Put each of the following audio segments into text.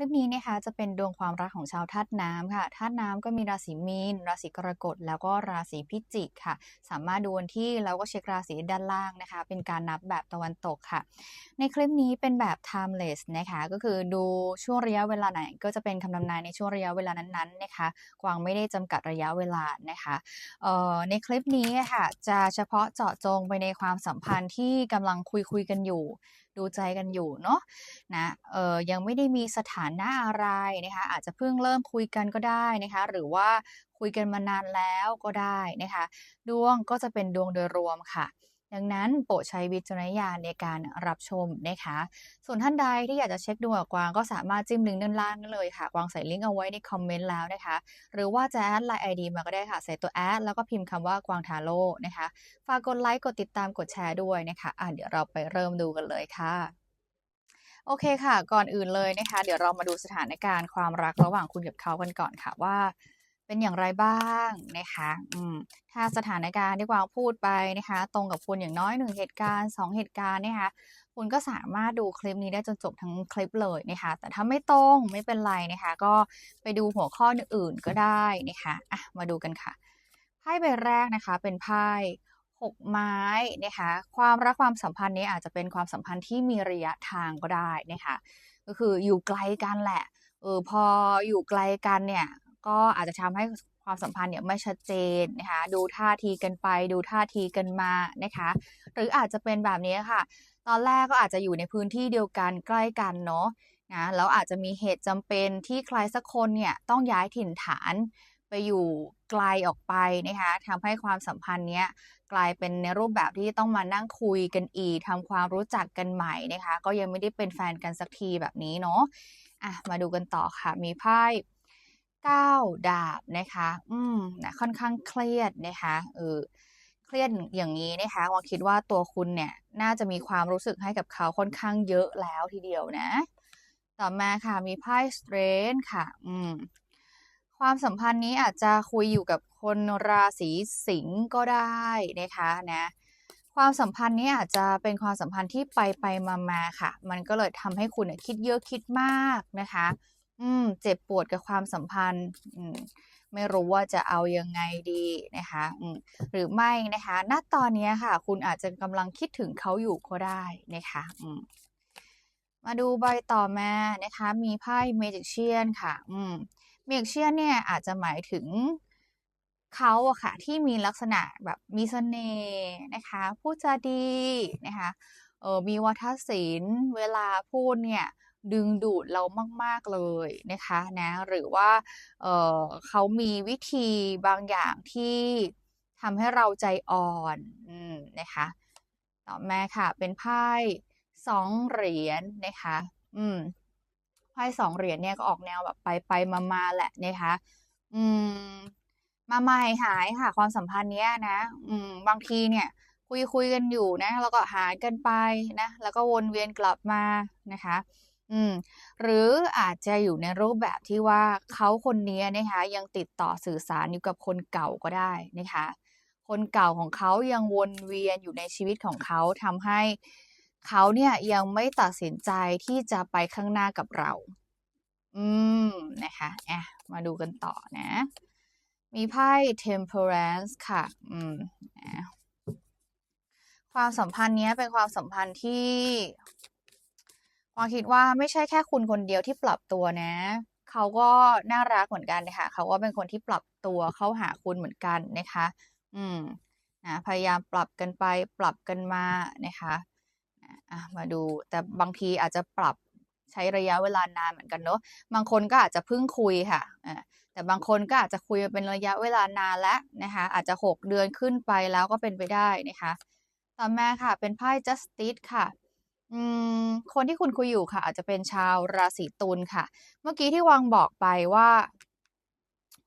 ลิปนี้นะคะจะเป็นดวงความรักของชาวธาตุน้ำค่ะธาตุน้ำก็มีราศีมีน ราศีกรกฎแล้วก็ราศีพิจิกค่ะ สามารถดูวันที่แล้วก็เช็คราศีด้านล่างนะคะ เป็นการนับแบบตะวันตกค่ะ ในคลิปนี้เป็นแบบ timeless นะคะก็คือดูช่วงระยะเวลาไหน ก็จะเป็นคำนำนายในช่วงระยะเวลานั้นๆนะคะกวางไม่ได้จำกัดระยะเวลานะคะเอ่อในคลิปนี้ค่ะจะเฉพาะเจาะจงไปในความสัมพันธ์ที่กำลังคุยคุยกันอยู่ ดูใจกันอยู่เนาะนะเออยังไม่ได้มีสถานะอะไรนะคะอาจจะเพิ่งเริ่มคุยกันก็ได้นะคะหรือว่าคุยกันมานานแล้วก็ได้นะคะดวงก็จะเป็นดวงโดยรวมค่ะ ดังนั้นโปรดใช้วิจารณญาณในการรับชมนะคะ ส่วนท่านใดที่อยากจะเช็คดวงกับกวางก็สามารถจิ้มลิงก์ด้านล่างได้เลยค่ะ กวางใส่ลิงก์เอาไว้ในคอมเมนต์แล้วนะคะ หรือว่าจะแอดไลน์ไอดีมาก็ได้ค่ะ ใส่ตัวแอดแล้วก็พิมพ์คำว่ากวางทาโร่นะคะ ฝากกดไลค์ กดติดตาม กดแชร์ด้วยนะคะอะเดี๋ยวเราไปเริ่มดูกันเลยค่ะโอเคค่ะ ก่อนอื่นเลยนะคะ เดี๋ยวเรามาดูสถานการณ์ความรักระหว่างคุณกับเขากันก่อนค่ะว่า เป็นอย่างไรบ้างนะคะอืมถ้าสถานการณ์ที่กวางพูดไปนะคะ ตรงกับคุณอย่างน้อยหนึ่งเหตุการณ์สองเหตุการณ์นะคะคุณก็สามารถดูคลิปนี้ได้จนจบทั้งคลิปเลยนะคะ แต่ถ้าไม่ตรงไม่เป็นไรนะคะ ก็ไปดูหัวข้ออื่นๆก็ได้นะคะอะมาดูกันค่ะไพ่ใบแรกนะคะเป็นไพ่หกไม้นะคะความรักความสัมพันธ์นี้อาจจะเป็นความสัมพันธ์ที่มีระยะทางก็ได้นะคะก็คืออยู่ไกลกันแหละเออพออยู่ไกลกันเนี่ย ก็อาจจะทำให้ความสัมพันธ์เนี่ยไม่ชัดเจนนะคะดูท่าทีกันไป ดูท่าทีกันมานะคะหรืออาจจะเป็นแบบนี้ค่ะ ตอนแรกก็อาจจะอยู่ในพื้นที่เดียวกันใกล้กันเนาะนะแล้วอาจจะมีเหตุจำเป็นที่ใครสักคนเนี่ยต้องย้ายถิ่นฐานไปอยู่ไกลออกไปนะคะทำให้ความสัมพันธ์เนี้ยกลายเป็นในรูปแบบที่ต้องมานั่งคุยกันอีกทำความรู้จักกันใหม่นะคะ ก็ยังไม่ได้เป็นแฟนกันสักทีแบบนี้เนาะอะมาดูกันต่อค่ะ มีไพ่ เก้าดาบนะคะ อืมนะค่อนข้างเครียดนะคะเออเครียดอย่างนี้นะคะวางคิดว่าตัวคุณเนี่ยน่าจะมีความรู้สึกให้กับเขาค่อนข้างเยอะแล้วทีเดียวนะ ต่อมาค่ะมีไพ่ strength ค่ะ อืมความสัมพันธ์นี้อาจจะคุยอยู่กับคนราศีสิงห์ก็ได้นะคะนะความสัมพันธ์นี้อาจจะเป็นความสัมพันธ์ที่ไปไปมามาค่ะ มันก็เลยทำให้คุณคิดเยอะคิดมากนะคะ อืม เจ็บปวดกับความสัมพันธ์ อืม ไม่รู้ว่าจะเอายังไงดีนะคะอืมหรือไม่นะคะณตอนนี้ค่ะ คุณอาจจะกำลังคิดถึงเขาอยู่ก็ได้นะคะอืมมาดูใบต่อมานะคะ มีไพ่ Magician ค่ะ อืม Magician เนี่ยอาจจะหมายถึงเขาอะค่ะ ที่มีลักษณะแบบมีเสน่ห์นะคะพูดจาดีนะคะเออมีวาทศิลป์ เวลาพูดเนี่ย ดึงดูดเรามาก ๆ เลยนะคะนะหรือว่าเเขามีวิธีบางอย่างที่ทำให้เราใจอ่อนอนะคะต่อมาค่ะ เป็นไพ่สองเหรียญนะคะ อืมไพ่สองเหรียญเนี่ยก็ออกแนวแบบไปไปมามาแหละนะคะ อืม มาใหม่หายค่ะ ความสัมพันธ์เนี้ยนะ อืม บางทีเนี่ย คุยคุยกันอยู่นะ แล้วก็หายกันไปนะ แล้วก็วนเวียนกลับมานะคะ อืมหรืออาจจะอยู่ในรูปแบบที่ว่าเขาคนนี้นะคะยังติดต่อสื่อสารอยู่กับคนเก่าก็ได้นะคะคนเก่าของเขายังวนเวียนอยู่ในชีวิตของเขาทำให้เขาเนี่ยยังไม่ตัดสินใจที่จะไปข้างหน้ากับเรา อืมนะคะอะมาดูกันต่อนะ มีไพ่ temperance ค่ะ อืมนะความสัมพันธ์เนี้ยเป็นความสัมพันธ์ที่ วาคิดว่าไม่ใช่แค่คุณคนเดียวที่ปรับตัวนะ เขาก็น่ารักเหมือนกันนะคะเขาก็เป็นคนที่ปรับตัวเข้าหาคุณเหมือนกันนะคะ อืมนะพยายามปรับกันไปปรับกันมานะคะอะมาดูแต่บางทีอาจจะปรับใช้ระยะเวลานานเหมือนกันเนาะบางคนก็อาจจะเพิ่งคุยค่ะอ่าแต่บางคนก็อาจจะคุยเป็นระยะเวลานานแล้วนะคะอาจจะหกเดือนขึ้นไปแล้วก็เป็นไปได้นะคะ ต่อมาค่ะเป็นไพ่ justice ค่ะ คนที่คุณคุยอยู่ค่ะ อาจจะเป็นชาวราศีตุลค่ะ เมื่อกี้ที่วางบอกไปว่า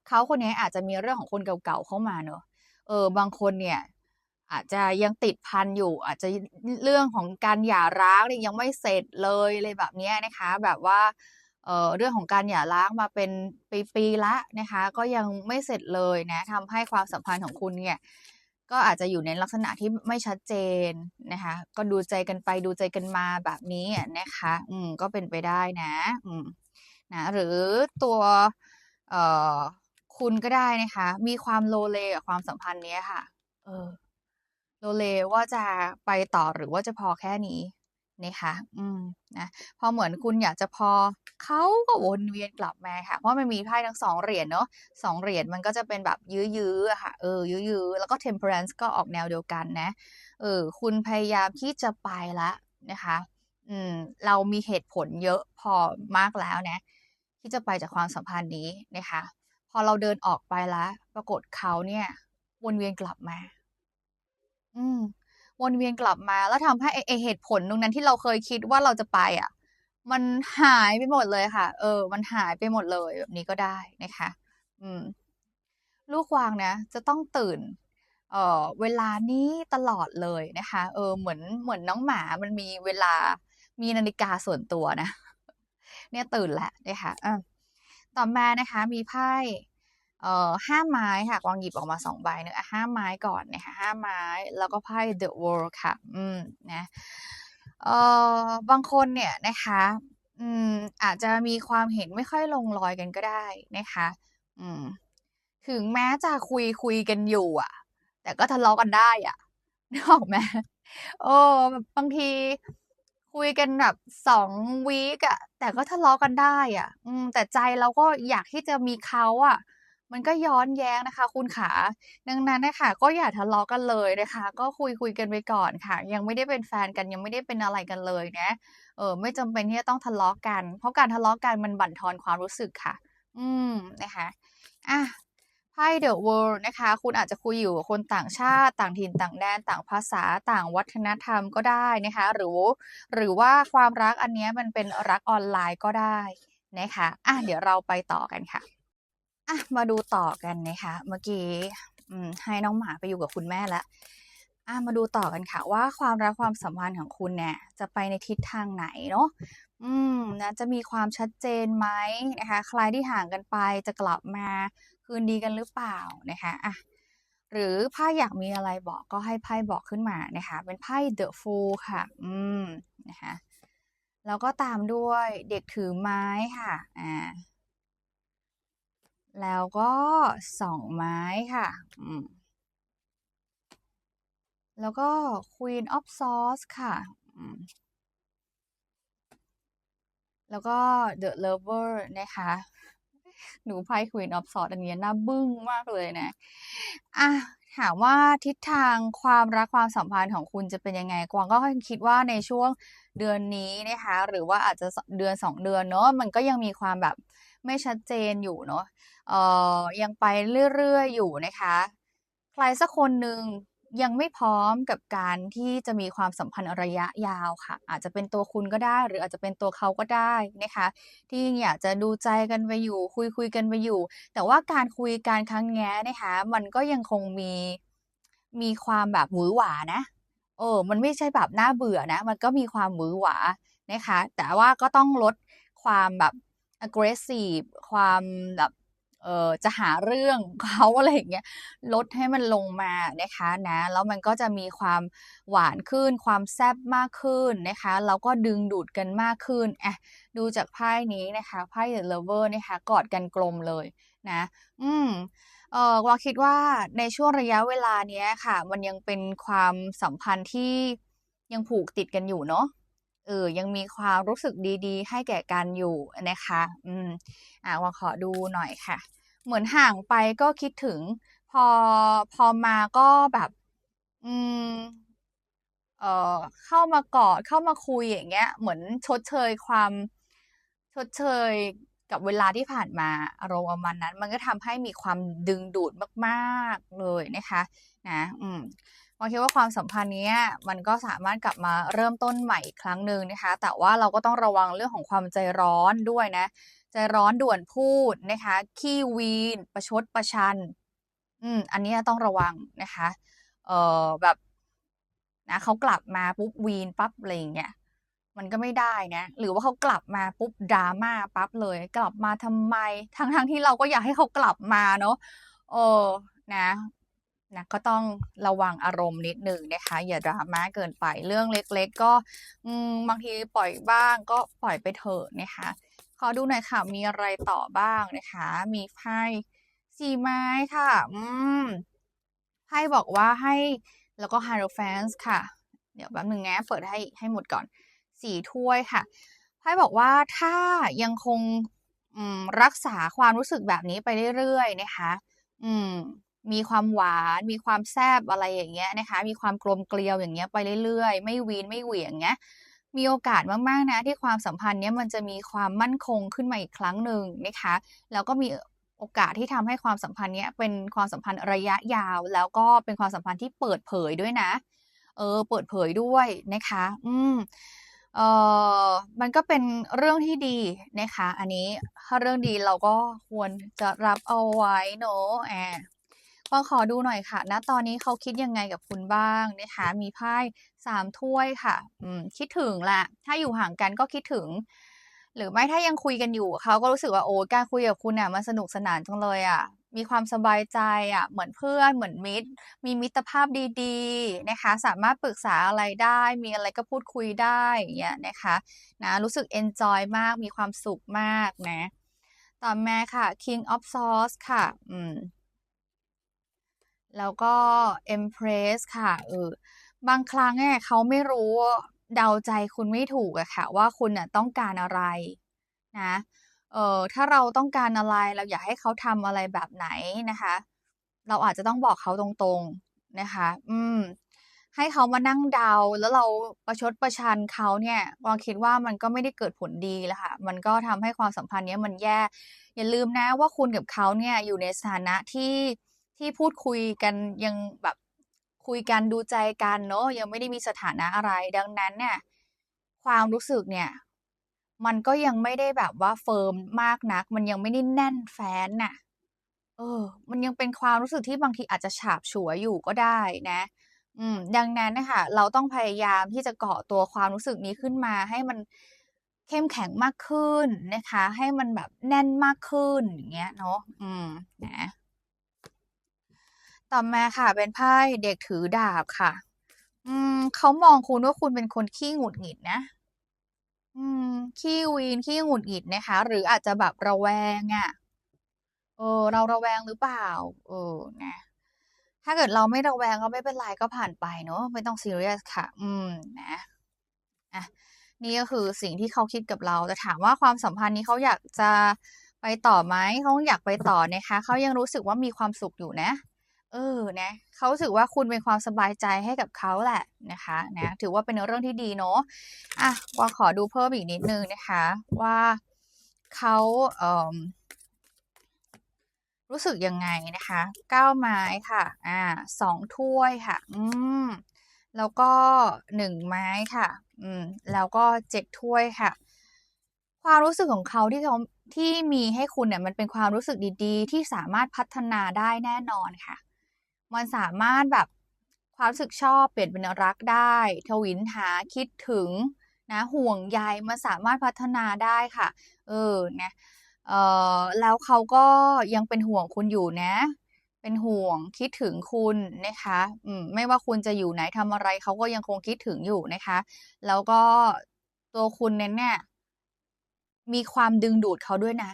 เขาคนนี้อาจจะมีเรื่องของคนเก่าๆเข้ามาเนอะเออบางคนเนี่ย อาจจะยังติดพันอยู่ อาจจะเรื่องของการหย่าร้างเนี่ยยังไม่เสร็จเลยอะไรแบบนี้นะคะ แบบว่าเออเรื่องของการหย่าร้างมาเป็นปีๆละนะคะ ก็ยังไม่เสร็จเลยนะทำให้ความสัมพันธ์ของคุณเนี่ย ก็อาจจะอยู่ในลักษณะที่ไม่ชัดเจนนะคะ ก็ดูใจกันไปดูใจกันมาแบบนี้นะคะ อืมก็เป็นไปได้นะ อืมนะหรือตัวเอ่อคุณก็ได้นะคะ มีความโลเลกับความสัมพันธ์เนี้ยค่ะ เออ โลเลว่าจะไปต่อหรือว่าจะพอแค่นี้ นะคะอืมนะพอเหมือนคุณอยากจะพอเขาก็วนเวียนกลับมาค่ะ เพราะมันมีไพ่ทั้ง2เหรียญเนาะ2เหรียญมันก็จะเป็นแบบยื้อๆอค่ะเออยื้อๆแล้วก็ Temperance ก็ออกแนวเดียวกันนะเออคุณพยายามที่จะไปแล้วนะคะอืมเรามีเหตุผลเยอะพอมากแล้วนะ ที่จะไปจากความสัมพันธ์นี้นะคะ พอเราเดินออกไปแล้ว ปรากฏเขาเนี่ยวนเวียนกลับมา อืม วนเวียนกลับมา แล้วทำให้ไอ้ไอ้เหตุผลตรงนั้นที่เราเคยคิดว่าเราจะไปอะมันหายไปหมดเลยค่ะ เออ มันหายไปหมดเลยแบบนี้ก็ได้นะคะ อืม ลูกวางนะจะต้องตื่น เอ่อ เวลานี้ตลอดเลยนะคะ เออ เหมือนเหมือนน้องหมามันมีเวลา มีนาฬิกาส่วนตัวนะ เนี่ยตื่นแหล้วนะคะอาต่อมานะคะ มีไพ่ เอ่อ5ไม้ค่ะกวางหยิบออกมา2ใบเนาะอะ5ไม้ก่อนนะคะ5ไม้แล้วก็ไพ่ The World ค่ะ อืมนะเอ่อบางคนเนี่ยนะคะอืมอาจจะมีความเห็นไม่ค่อยลงรอยกันก็ได้นะคะ อืม ถึงแม้จะคุยๆกันอยู่ อะ แต่ก็ทะเลาะกันได้ อะนึกออกไหม?เออแบางทีคุยกันแบบ2วีกอะแต่ก็ทะเลาะกันได้อะอืม แต่ใจเราก็อยากที่จะมีเขาอะ มันก็ย้อนแย้งนะคะ คุณขาดังนั้นนะคะก็อย่าทะเลาะกันเลยนะคะ ก็คุยๆกันไปก่อนค่ะ ยังไม่ได้เป็นแฟนกันยังไม่ได้เป็นอะไรกันเลยนะเออไม่จำเป็นที่จะต้องทะเลาะกัน เพราะการทะเลาะกันมันบั่นทอนความรู้สึกค่ะ อืมนะคะอะไพ่ The World นะคะ คุณอาจจะคุยอยู่กับคนต่างชาติ ต่างถิ่นต่างแดน ต่างภาษาต่างวัฒนธรรมก็ได้นะคะ หรือหรือว่าความรักอันนี้มันเป็นรักออนไลน์ก็ได้นะคะอะเดี๋ยวเราไปต่อกันค่ะ อะมาดูต่อกันนะคะ เมื่อกี้ให้น้องหมาไปอยู่กับคุณแม่แล้วอะมาดูต่อกันค่ะ ว่าความรักความสัมพันธ์ของคุณเนี่ย จะไปในทิศทางไหนเนาะอืมนะจะมีความชัดเจนไหมนะคะใครที่ห่างกันไปจะกลับมาคืนดีกันหรือเปล่านะคะอะหรือไพ่อยากมีอะไรบอกก็ให้ไพ่บอกขึ้นมานะคะ เป็นไพ่ The Fool ค่ะ อืมนะคะแล้วก็ตามด้วยเด็กถือไม้ค่ะอ่า แล้วก็2ไม้ค่ะ แล้วก็ Queen of Swords ค่ะ แล้วก็ The Lover นะคะดูไพ่ Queen of Swords อันนี้น่าบึ้งมากเลยนะอะถามว่าทิศทางความรักความสัมพันธ์ของคุณจะเป็นยังไง?กวางก็คิดว่าในช่วงเดือนนี้นะคะ หรือว่าอาจจะเดือน2เดือนเนาะ มันก็ยังมีความแบบ ไม่ชัดเจนอยู่เนาะเอ่อยังไปเรื่อยๆอยู่นะคะ ใครสักคนหนึ่งยังไม่พร้อมกับการที่จะมีความสัมพันธ์ระยะยาวค่ะ อาจจะเป็นตัวคุณก็ได้ หรืออาจจะเป็นตัวเขาก็ได้นะคะ ที่ยังอยากจะดูใจกันไปอยู่ คุยๆกันไปอยู่ แต่ว่าการคุยกันครั้งเนี้ยนะคะ มันก็ยังคงมีมีความแบบหวือหวานะเออมันไม่ใช่แบบน่าเบื่อนะ มันก็มีความหวือหวานะคะ แต่ว่าก็ต้องลดความแบบ aggressive ความแบบเอ่อจะหาเรื่องเขาอะไรอย่างเงี้ยลดให้มันลงมานะคะนะแล้วมันก็จะมีความหวานขึ้น ความแซ่บมากขึ้นนะคะแล้วก็ดึงดูดกันมากขึ้นอะดูจากไพ่นี้นะคะไพ่ The Lover นะคะกอดกันกลมเลยนะอืมเอ่อกวาคิดว่าในช่วงระยะเวลาเนี้ยค่ะ มันยังเป็นความสัมพันธ์ที่ยังผูกติดกันอยู่เนาะ เออยังมีความรู้สึกดีๆ ให้แก่กันอยู่นะคะ อืมอ่ากวาขอดูหน่อยค่ะ เหมือนห่างไปก็คิดถึง พอพอมาก็แบบ อืมเอ่อเข้ามากอดเข้ามาคุยอย่างเงี้ย เหมือนชดเชยความชดเชยกับเวลาที่ผ่านมาอารมณ์ประมาณนั้น มันก็ทำให้มีความดึงดูดมาก ๆเลยนะคะ นะ อืม กวางคิดว่าความสัมพันธ์นี้มันก็สามารถกลับมาเริ่มต้นใหม่อีกครั้งหนึ่งนะคะ แต่ว่าเราก็ต้องระวังเรื่องของความใจร้อนด้วยนะ ใจร้อนด่วนพูดนะคะ ขี้วีน ประชดประชัน อืม อันนี้ต้องระวังนะคะ เอ่อแบบนะเขากลับมาปุ๊บวีนปั๊บอะไรอย่างเงี้ยมันก็ไม่ได้นะ หรือว่าเขากลับมาปุ๊บ drama ปั๊บเลย กลับมาทำไม?ทั้งๆที่เราก็อยากให้เขากลับมาเนาะเออนะ นะก็ต้องระวังอารมณ์นิดหนึ่งนะคะ อย่าดราม่าเกินไปเรื่องเล็ก ๆ ก็บางทีปล่อยบ้างก็ปล่อยไปเถอะนะคะขอดูหน่อยค่ะมีอะไรต่อบ้างนะคะ มีไพ่สี่ไม้ค่ะ อืมไพ่บอกว่าให้แล้วก็ Hierophant ค่ะ เดี๋ยวแป๊บหนึ่งนะเปิดให้ให้หมดก่อนสี่ถ้วยค่ะไพ่บอกว่าถ้ายังคงรักษาความรู้สึกแบบนี้ไปเรื่อยๆนะคะ อืม มีความหวาน มีความแซบอะไรอย่างเงี้ยนะคะ มีความกลมเกลียวอย่างเงี้ยไปเรื่อยๆ ไม่วีนไม่เหวี่ยงเงี้ย มีโอกาสมากๆนะที่ความสัมพันธ์เนี้ยมันจะมีความมั่นคงขึ้นมาอีกครั้งหนึ่งนะคะ แล้วก็มีโอกาสที่ทำให้ความสัมพันธ์เนี้ยเป็นความสัมพันธ์ระยะยาว แล้วก็เป็นความสัมพันธ์ที่เปิดเผยด้วยนะ เออ เปิดเผยด้วยนะคะ อืมเออมันก็เป็นเรื่องที่ดีนะคะ อันนี้ถ้าเรื่องดีเราก็ควรจะรับเอาไว้เนอะแอ บก็ขอดูหน่อยค่ะณตอนนี้เขาคิดยังไงกับคุณบ้างนะคะมีไพ่สามถ้วยค่ะอืมคิดถึงแหละถ้าอยู่ห่างกันก็คิดถึง หรือไม่ถ้ายังคุยกันอยู่เขาก็รู้สึกว่าโอ้การคุยกับคุณน่ะมันสนุกสนานจังเลยอะมีความสบายใจอะเหมือนเพื่อนเหมือนมิตร มีมิตรภาพดีๆนะคะ สามารถปรึกษาอะไรได้ มีอะไรก็พูดคุยได้อย่างเงี้ยนะคะนะรู้สึกเอนจอยมากมีความสุขมากนะ ต่อมาค่ะ King of Swords ค่ะ อืม แล้วก็ Empress ค่ะเออบางครั้งเนี่ยเขาไม่รู้เดาใจคุณไม่ถูกอะค่ะ ว่าคุณน่ะต้องการอะไรนะเออถ้าเราต้องการอะไรเราอยากให้เขาทำอะไรแบบไหนนะคะ เราอาจจะต้องบอกเขาตรงๆนะคะ อืม ให้เขามานั่งเดาแล้วเราประชดประชันเขาเนี่ยกวางคิดว่ามันก็ไม่ได้เกิดผลดีแหละค่ะ มันก็ทำให้ความสัมพันธ์เนี้ยมันแย่ อย่าลืมนะว่าคุณกับเขาเนี่ยอยู่ในสถานะที่ ที่พูดคุยกันยังแบบคุยกันดูใจกันเนาะยังไม่ได้มีสถานะอะไร ดังนั้นเนี่ย ความรู้สึกเนี่ย มันก็ยังไม่ได้แบบว่าเฟิร์มมากนัก มันยังไม่ได้แน่นแฟ้นน่ะ เออ มันยังเป็นความรู้สึกที่บางทีอาจจะฉาบฉวยอยู่ก็ได้นะ อืม ดังนั้นน่ะค่ะเราต้องพยายามที่จะเกาะตัวความรู้สึกนี้ขึ้นมาให้มันเข้มแข็งมากขึ้นนะคะ ให้มันแบบแน่นมากขึ้นอย่างเงี้ยเนาะอืมนะ ต่อมาค่ะ เป็นไพ่เด็กถือดาบค่ะ อืมเขามองคุณว่าคุณเป็นคนขี้หงุดหงิดนะ อืม ขี้วีนขี้หงุดหงิดนะคะ หรืออาจจะแบบระแวงอะเออ เราระแวงหรือเปล่า?เออนะถ้าเกิดเราไม่ระแวงก็ไม่เป็นไรก็ผ่านไปเนาะไม่ต้องซีเรียสค่ะ อืมนะอะนี่ก็คือสิ่งที่เขาคิดกับเราแต่ถามว่าความสัมพันธ์นี้เขาอยากจะไปต่อไหม?เขาอยากไปต่อนะคะเขายังรู้สึกว่ามีความสุขอยู่นะ เออนะเขาสึกว่าคุณเป็นความสบายใจให้กับเขาแหละนะคะนะถือว่าเป็นเรื่องที่ดีเนาะอะกวาขอดูเพิ่มอีกนิดนึงนะคะ ว่าเขาเอ่อรู้สึกยังไงนะคะ9ไม้ค่ะอ่า2ถ้วยค่ะ อืมแล้วก็1ไม้ค่ะ อืมแล้วก็7ถ้วยค่ะ ความรู้สึกของเขาที่เขาที่มีให้คุณเนี่ยมันเป็นความรู้สึกดีๆ ที่สามารถพัฒนาได้แน่นอนค่ะ มันสามารถแบบความรู้สึกชอบเปลี่ยนเป็นรักได้ ทวินหาคิดถึงนะห่วงใยมันสามารถพัฒนาได้ค่ะ เออนะเอ่อแล้วเขาก็ยังเป็นห่วงคุณอยู่นะ เป็นห่วงคิดถึงคุณนะคะอืมไม่ว่าคุณจะอยู่ไหนทำอะไรเขาก็ยังคงคิดถึงอยู่นะคะ แล้วก็ตัวคุณนั้นเนี่ยมีความดึงดูดเขาด้วยนะ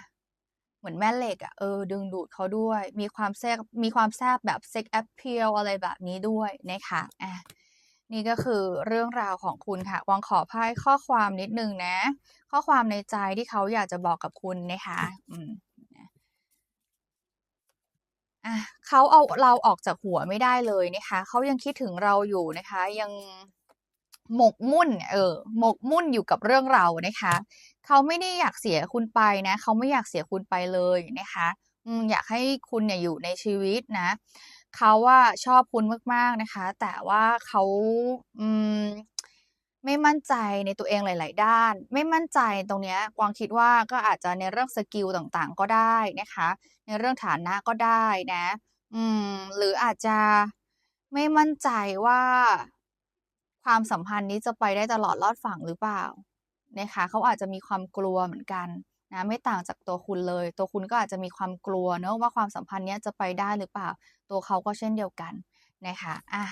เหมือนแม่เหล็กอะเออดึงดูดเขาด้วย มีความแซ่บมีความแซ่บแบบ sex appeal อะไรแบบนี้ด้วยนะคะอ่านี่ก็คือเรื่องราวของคุณค่ะวางขอไพ่ข้อความนิดนึงนะ ข้อความในใจที่เขาอยากจะบอกกับคุณนะคะอืมนะอะเขาเอาเราออกจากหัวไม่ได้เลยนะคะ เขายังคิดถึงเราอยู่นะคะ ยัง หมกมุ่น เออ หมกมุ่นอยู่กับเรื่องเรานะคะ เขาไม่ได้อยากเสียคุณไปนะ เขาไม่อยากเสียคุณไปเลยนะคะอยากให้คุณเนี่ยอยู่ในชีวิตนะ เขาอะชอบคุณมากๆนะคะ แต่ว่าเขาอืมไม่มั่นใจในตัวเองหลาย ๆ ด้าน ไม่มั่นใจตรงเนี้ยกวางคิดว่าก็อาจจะในเรื่องสกิลต่างๆ ก็ได้นะคะ ในเรื่องฐานะก็ได้นะ อืม หรืออาจจะไม่มั่นใจว่า ความสัมพันธ์นี้จะไปได้ตลอดรอดฝั่งหรือเปล่านะคะเขาอาจจะมีความกลัวเหมือนกันนะไม่ต่างจากตัวคุณเลย ตัวคุณก็อาจจะมีความกลัวเนาะว่าความสัมพันธ์นี้จะไปได้หรือเปล่า ตัวเขาก็เช่นเดียวกันนะคะอะ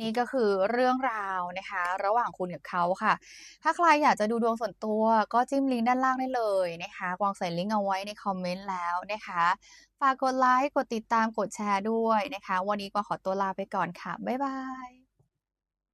นี่ก็คือเรื่องราวนะคะ ระหว่างคุณกับเขาค่ะ ถ้าใครอยากจะดูดวงส่วนตัวก็จิ้มลิงก์ด้านล่างได้เลยนะคะวางใส่ลิงก์เอาไว้ในคอมเมนต์แล้วนะคะฝากกดไลค์กดติดตามกดแชร์ด้วยนะคะ วันนี้กวางขอตัวลาไปก่อนค่ะ บ๊ายบาย